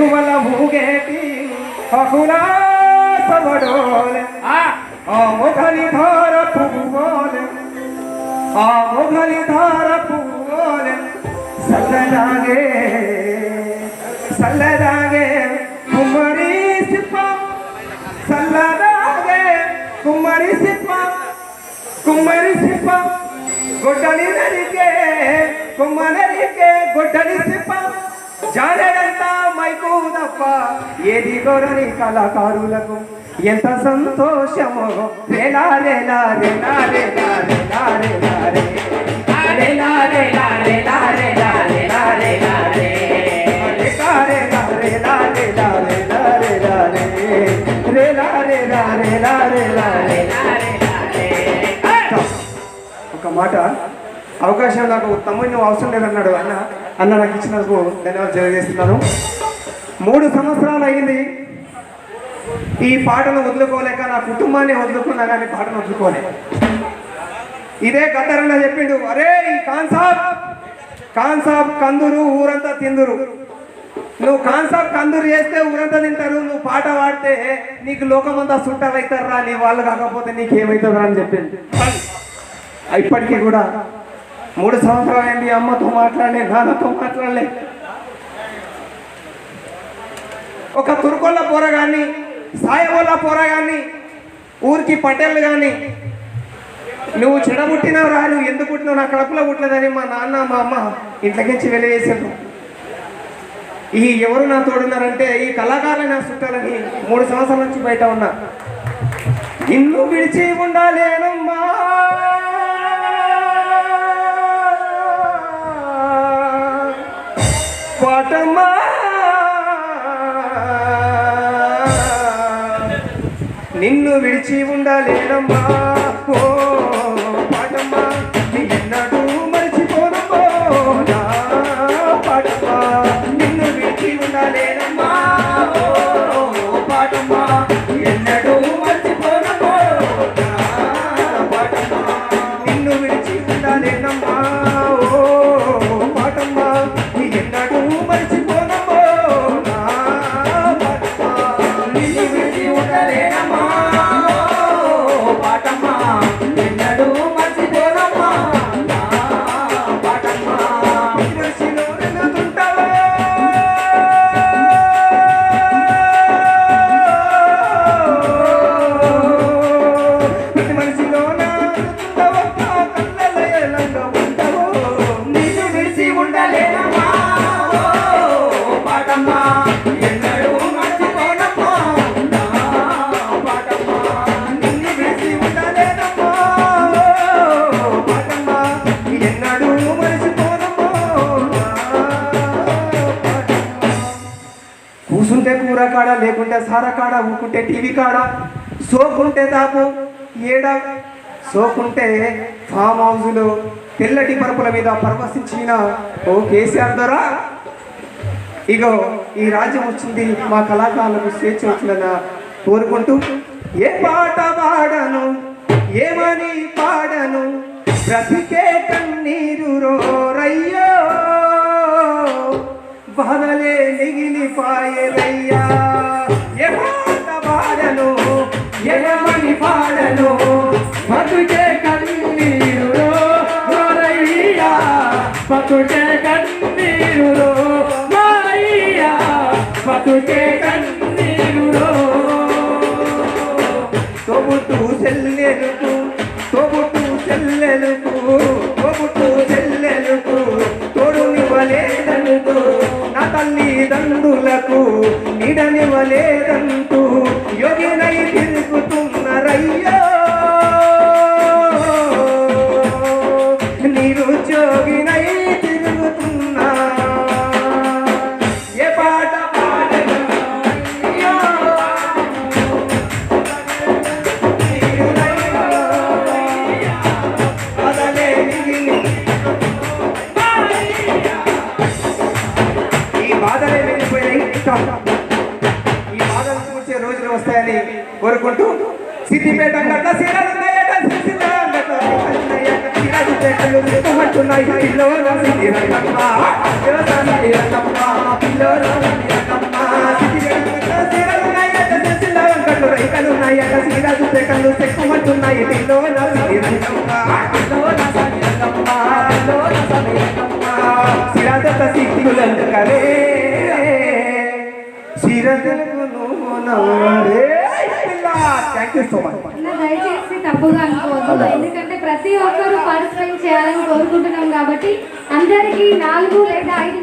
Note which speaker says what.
Speaker 1: घुमला मुगे ती अखुला
Speaker 2: सबडोले
Speaker 1: आ अमोघली धार पुगोले अमोघली धार पुगोले सलदागे सलदागे कुमारी सिपा सलदागे कुमारी सिपा कुमारी सिपा गोटली नरी के कुमारी के गोटली सिपा। గొడ్డలి సిప్ప జాడడంతా మైకు తప్ప ఏది గొరని కళాకారులకు ఎంత సంతోషమో రేలా రేలా రేలా రేలా రేలా రేలా రే రేలా రేలా రేలా రేలా రేలా రేలా రే రేలా రేలా రేలా రేలా రేలా రే రేలా రేలా రేలా రేలా రేలా ఒక మాట అవకాశం నాకు తమ్ముడు నువ్వు అవసరం లేదన్నాడు అన్న అన్న నాకు ఇచ్చినందుకు ధన్యవాదాలు తెలియజేస్తున్నాను. మూడు సంవత్సరాలు అయింది ఈ పాటను వదులుకోలేక నా కుటుంబాన్ని వదులుకున్నా కానీ పాటను వదులుకోలే. ఇదే గద్దరన్న చెప్పిండు అరే కాన్సాబ్ కాన్సాబ్ కందురు ఊరంతా తిందురు. నువ్వు కాన్సాబ్ కందురు చేస్తే ఊరంతా తింటారు నువ్వు పాట పాడితే నీకు లోకమంతా సుట్టాలు అవుతారా నీ వాళ్ళు కాకపోతే నీకేమవుతారా అని చెప్పింది ఇప్పటికీ కూడా మూడు సంవత్సరాలు అయింది అమ్మతో మాట్లాడలే నాన్నతో మాట్లాడలే. ఒక తురుకొల్ల పోరగాన్ని సాయవోళ్ళ పోరగాన్ని ఊరికి పటేళ్ళు కానీ నువ్వు చెడబుట్టినావు రా నువ్వు ఎందుకు పుట్టినావు? నా కడుపులో పుట్టలేదని మా నాన్న మా అమ్మ ఇంట్లోకించి వెలివేసారు ఈ ఎవరు నా తోడున్నారంటే ఈ కళాకారులు నా చుట్టాలని మూడు సంవత్సరాల నుంచి బయట ఉన్నా. నిన్ను విడిచి ఉండాలేనమ్మా పాటమ్మా నిన్ను విడిచి ఉండాలేనమ్మా. ఓ పాటమ్మా ఎన్నడూ మర్చిపోనమ్మో. నా పాటమ్మా నిన్ను విడిచి ఉండలేనమ్మా. ఓ పాటమ్మా ఎన్నడూ మర్చిపోనమ్మో. నా పాటమ్మా నిన్ను విడిచి ఉండాలేనమ్మా. కూసుంటే కూర కాడ లేకుంటే సార కాడ ఊకుంటే టీవీ కాడ సోకుంటే దాపు ఏడ? సోకుంటే ఫామ్ హౌజులు తెల్లటి పరుపుల మీద పరవశించిన ఓ కేసీఆర్ ద్వారా ఇగో ఈ రాజ్యం వచ్చింది మా కళాకారులకు స్వేచ్ఛ వచ్చిందన్న కోరుకుంటూ ఏ పాట పాడ మిగిలిపాయలయ్యా ఏ పాట పాడను ఏమని పాడను
Speaker 2: బతుకే కన్నీరులో గోరయ్యా బతుకే
Speaker 1: నీడనివ్వలేదంటూ యోగినై తిరుగుతున్నరయ్యో ఆశించే రోజులు వస్తాయని కోరుకుంటూ సిద్దిపేట గడ్డ శిరాలున్నాయట సిరాజుపేటలు సిద్ధమంటున్నాయి పిల్లవరా సిద్ధిరన్నమ్మ సిరమ్మ పిల్లవరా సిద్ధిరన్నమ్మ సిరాజుపేటలు సిద్ధమంటున్నాయి పిల్లవరా సిద్ధిరన్నమ్మ థ్యాంక్ యూ సో మచ్
Speaker 3: అన్న దయచేసి తప్పుగా అనుకోవద్దు. ఎందుకంటే ప్రతి ఒక్కరూ పార్టిసిపేట్ చేయాలని కోరుకుంటున్నాం కాబట్టి అందరికీ నాలుగు లేదా ఐదు